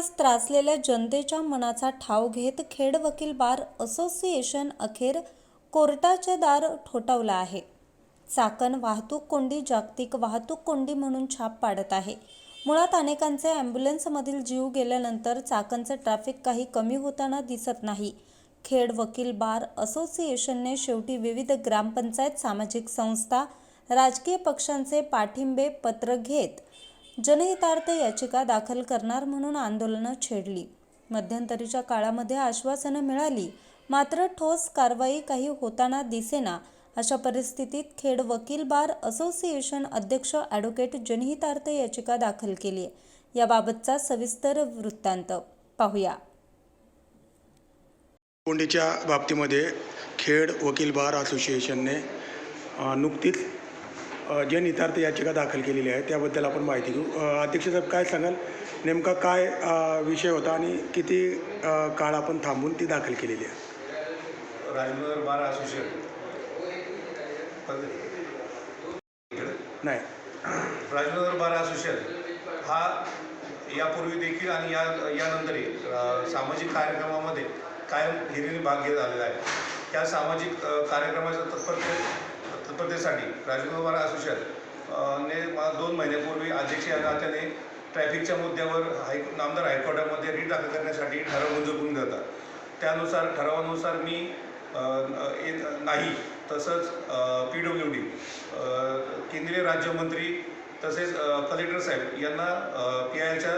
दिवस त्रासलेल्या जनतेच्या मनाचा ठाव घेत खेड वकील बार असोसिएशन अखेर कोर्टाचे दार ठोठावलं आहे. चाकण वाहतूक कोंडी जागतिक वाहतूक कोंडी म्हणून छाप पाडत आहे. मुळात अनेकांचे ॲम्ब्युलन्समधील जीव गेल्यानंतर चाकणचं ट्रॅफिक काही कमी होताना दिसत नाही. खेड वकील बार असोसिएशनने शेवटी विविध ग्रामपंचायत सामाजिक संस्था राजकीय पक्षांचे पाठिंबे पत्र घेत जनहितार्थ याचिका दाखल करणार म्हणून आंदोलनं छेडली. मध्यंतरीच्या काळामध्ये आश्वासनं मिळाली मात्र ठोस कारवाई काही होताना दिसेना. अशा परिस्थितीत खेड वकील बार असोसिएशन अध्यक्ष ॲडव्होकेट जनहितार्थ याचिका दाखल केली आहे याबाबतचा सविस्तर वृत्तांत पाहूया. कोंडीच्या बाबतीमध्ये खेड वकील बार असोसिएशनने नुकतीच अ, जनहितार्थ याचिका दाखल केलेली आहे त्याबद्दल आपण माहिती घेऊ. अध्यक्ष साहेब काय सांगाल? नेमका काय विषय होता आणि किती काळ आपण थांबून ती दाखल केलेली आहे? राजनगर बार असोसिएशन नाही. राजनगर बार असोसिएशन हा यापूर्वी देखील आणि या यानंतरही सामाजिक कार्यक्रमामध्ये कायम हिरिरीने भाग घेत आलेला आहे. त्या सामाजिक कार्यक्रमाच्या तत्परते स्पर्धेसाठी राजीव बार असोसिएशन ने मला दोन महिन्यापूर्वी अध्यक्ष या नात्याने ट्रॅफिकच्या मुद्द्यावर हाय नामदार हायकोर्टामध्ये रीट दाखल करण्यासाठी ठराव मंजूर करून देतात त्यानुसार ठरावानुसार मी नाही तसंच पी डब्ल्यू डी केंद्रीय राज्यमंत्री तसेच कलेक्टर साहेब यांना पी आयच्या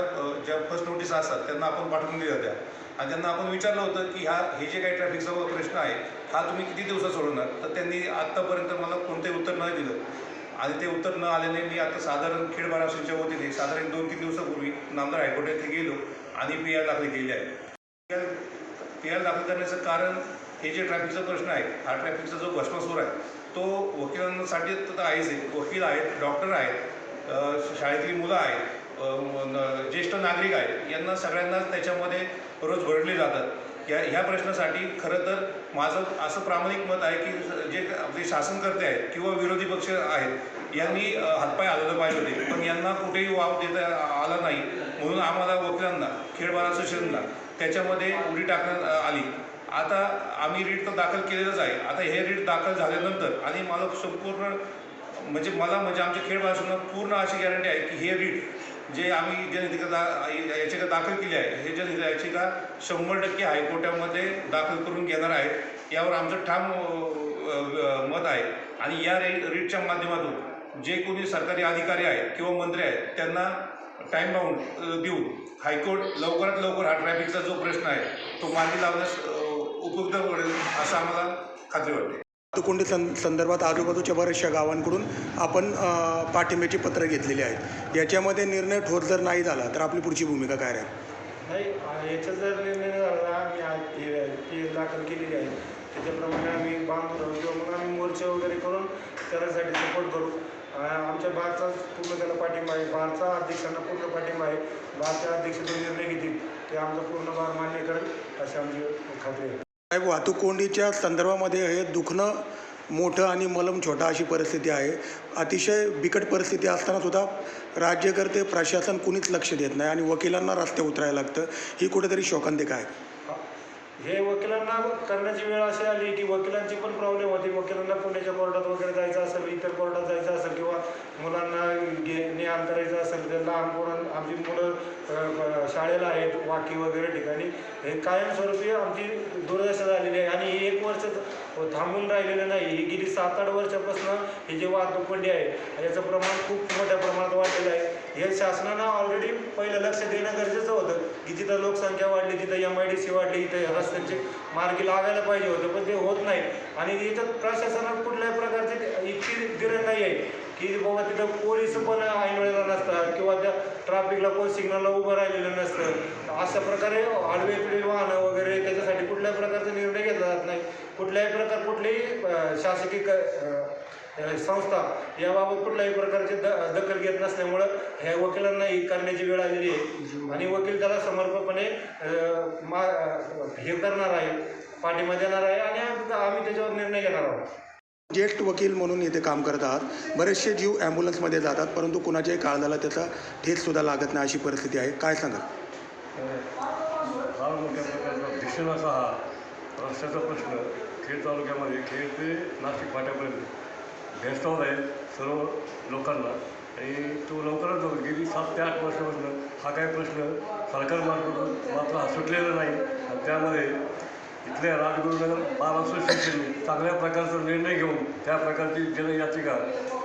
ज्या फर्स्ट नोटीस असतात त्यांना आपण पाठवून दिल्या होत्या. आणि त्यांना आपण विचारलं होतं की ह्या हे जे काही ट्रॅफिकचा प्रश्न आहे हा तुम्ही किती दिवसात सोडवणार? तर त्यांनी आत्तापर्यंत मला कोणतेही उत्तर न दिलं. आणि ते उत्तर न आल्याने मी आता साधारण खेड बाराशेच्या वतीने साधारण दोन तीन दिवसापूर्वी नामदार हायकोर्ट येथे गेलो आणि पी आर दाखल केली आहे. पी आर दाखल करण्याचं कारण हे जे ट्रॅफिकचा प्रश्न आहे हा ट्रॅफिकचा जो भस्मासूर आहे तो वकिलांसाठी तर आहेच आहे. वकील आहेत डॉक्टर आहेत शाळेतली मुलं आहेत न- ज्येष्ठ नागरिक आहेत यांना सगळ्यांनाच त्याच्यामध्ये रोज भरडले जातात. या ह्या प्रश्नासाठी खरं तर माझं असं प्रामाणिक मत आहे की जे आपले शासनकर्ते आहेत किंवा विरोधी पक्ष आहेत यांनी हातपाय आलेलं पाहिजे होते. पण यांना कुठेही वाव देता आला नाही. म्हणून आम्हाला वकिलांना खेळबार असोसिएशनला त्याच्यामध्ये उडी टाकण्यात आली. आता आम्ही रीट तर दाखल केलेलंच आहे. आता हे रीट दाखल झाल्यानंतर आणि मला संपूर्ण म्हणजे मला म्हणजे आमच्या खेळ भाषेनं पूर्ण अशी गॅरंटी आहे की हे रीट जे आम्ही जनहितिका दा याचिका दाखल केली आहे हे जनहित याचिका शंभर टक्के हायकोर्टामध्ये दाखल करून घेणार आहेत. यावर आमचं ठाम मत आहे. आणि या रे रीटच्या माध्यमातून जे कोणी सरकारी अधिकारी आहेत किंवा मंत्री आहेत त्यांना टाईम बाउंड देऊन हायकोर्ट लवकरात लवकर हा ट्रॅफिकचा जो प्रश्न आहे तो मार्गी लावण्यास उपयुक्त पडेल असं आम्हाला खात्री वाटते. कोंडी सं संदर्भात आजूबाजूच्या बऱ्याचशा गावांकडून आपण पाठिंब्याची पत्र घेतलेली आहेत. याच्यामध्ये निर्णय ठोस जर नाही झाला तर आपली पुढची भूमिका काय राहील? नाही याचा जर निर्णय झाला आम्ही दाखल केलेली आहे. त्याच्याप्रमाणे आम्ही बांधतो किंवा मग आम्ही मोर्चे वगैरे करून त्यासाठी सपोर्ट करू. आमच्या बारचा पूर्ण त्याला पाठिंबा आहे. बारचा अध्यक्षांना पूर्ण पाठिंबा आहे. बारच्या अध्यक्ष जो निर्णय घेतील. ते आमचा पूर्ण बार मान्य करेल अशी आमची खात्री आहे. साहेब वाहतूक कोंडीच्या संदर्भामध्ये हे दुखणं मोठं आणि मलम छोटा अशी परिस्थिती आहे. अतिशय बिकट परिस्थिती असताना सुद्धा राज्यकर्ते प्रशासन कुणीच लक्ष देत नाही आणि वकिलांना रस्ते उतरायला लागतं. ही कुठेतरी शोकांतिका आहे. हे वकिलांना करण्याची वेळ अशी आली की वकिलांची पण प्रॉब्लेम होती. वकिलांना पुण्याच्या कोर्टात वगैरे जायचं असेल इतर कोर्टात जायचं असेल किंवा मुलांना घे ने आण करायचं असेल तर लहान मुलां आमची मुलं शाळेला आहेत वाकी वगैरे ठिकाणी. हे कायमस्वरूपी आमची दुर्दशा झालेली आहे. आणि हे एक वर्ष हो, थांबून राहिलेलं नाही. ही गेली सात आठ वर्षापासून हे जे वाहतूक कोंडी आहे याचं प्रमाण खूप मोठ्या प्रमाणात वाढलेलं आहे. हे शासनानं ऑलरेडी पहिलं लक्ष देणं गरजेचं होतं की जिथं लोकसंख्या वाढली तिथं एम आय डी सी वाढली इथं रस्त्यांचे मार्गी लागायला पाहिजे होतं पण ते होत नाही. आणि इथं प्रशासनात कुठल्याही प्रकारची इतकी दिरण नाही आहे की बाबा तिथं पोलीस पण ऐन वेळेला नसतात किंवा त्या ट्रॅफिकला कोण सिग्नलला उभं राहिलेलं नसतं. अशा प्रकारे आडवे पिढी वाहनं वगैरे त्याच्यासाठी कुठल्याही प्रकारचा निर्णय घेतला जात नाही. कुठल्याही प्रकार कुठलीही शासकीय क संस्था याबाबत कुठल्याही प्रकारची द दखल घेत नसल्यामुळं ह्या वकिलांना ही करण्याची वेळ आलेली आहे. आणि वकील त्याला समर्पकपणे मा हे करणार आहे पाठिंबा देणार आहे आणि आम्ही त्याच्यावर निर्णय घेणार आहोत. ज्येष्ठ वकील म्हणून इथे काम करत आहात. बरेचसे जीव ॲम्ब्युलन्समध्ये जातात परंतु कुणाच्याही काळजाला त्याचा ठेचसुद्धा लागत नाही अशी परिस्थिती आहे. काय सांगाल? फार मोठ्या प्रकारचा भीषण असा हा रस्त्याचा प्रश्न खेड तालुक्यामध्ये खेड ते नाशिक फाट्यापर्यंत भेडसावत आहे सर्व लोकांना. आणि तो लवकरच जाऊ गेली सात ते आठ वर्षापासून हा काय प्रश्न सरकारमार्फत मात्र हा सुटलेला नाही. आणि त्यामध्ये इथल्या राजगुरुनगर महाराष्ट्र शिक्षण चांगल्या प्रकारचा निर्णय घेऊन त्या प्रकारची जनयाचिका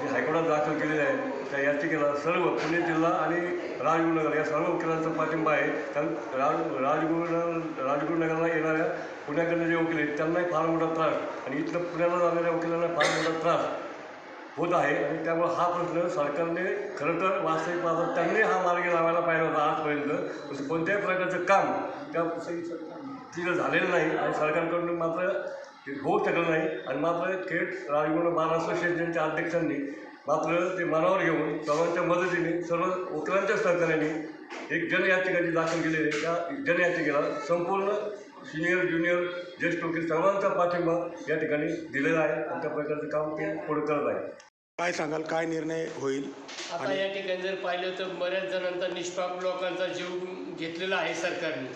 जी हायकोर्टात दाखल केलेली आहे. त्या याचिकेला सर्व पुणे जिल्हा आणि राजगुरुनगर या सर्व वकिलांचा पाठिंबा आहे. कारण राज राजगुरुनगर राजगुरुनगरला येणाऱ्या पुण्याकडनं जे वकील आहेत त्यांनाही फार मोठा त्रास आणि इथलं पुण्याला जाणाऱ्या वकिलांना फार मोठा त्रास होत आहे. आणि त्यामुळे हा प्रश्न सरकारने खरं तर वास्तविक पाहता त्यांनी हा मार्ग लावायला पाहिजे होता आजपर्यंत. तसं कोणत्याही प्रकारचं काम त्या तिथं झालेलं नाही आणि सरकारकडून मात्र ते होऊ शकलं नाही आणि मात्र खेड राजगुरू बार असोसिएशनच्या अध्यक्षांनी मात्र ते मनावर घेऊन सर्वांच्या मदतीने सर्व वकिलांच्या सहकार्याने एक जनयाचिका जी दाखल केलेली आहे. त्या जनयाचिकेला संपूर्ण सिनियर ज्युनियर ज्येष्ठ वकील सर्वांचा पाठिंबा या ठिकाणी दिलेला आहे. आणि त्या प्रकारचं काम ते पुढे करत आहे. काय सांगाल? काय निर्णय होईल? आता या ठिकाणी जर पाहिलं तर बऱ्याच जणांचा निष्पाप लोकांचा जीव घेतलेला आहे सरकारने.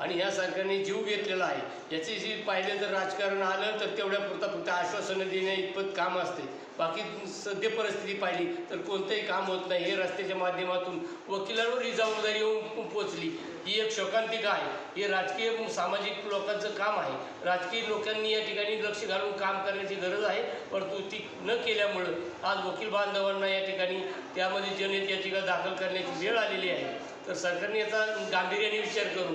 आणि ह्या सरकारने जीव घेतलेला आहे. याच्याशी जी पाहिलं जर राजकारण आलं तर तेवढ्या पुरता फक्त आश्वासनं देण्या इतपत काम असते. बाकी सद्य परिस्थिती पाहिली तर कोणतंही काम होत नाही. हे रस्त्याच्या माध्यमातून वकिलांवर ही जबाबदारी येऊन पोचली ही एक शोकांतिका आहे. हे राजकीय सामाजिक लोकांचं काम आहे. राजकीय लोकांनी या ठिकाणी लक्ष घालून काम करण्याची गरज आहे. परंतु ती न केल्यामुळं आज वकील बांधवांना या ठिकाणी त्यामध्ये जनहित याचिका दाखल करण्याची वेळ आलेली आहे. तर सरकारने याचा गांभीर्याने विचार करून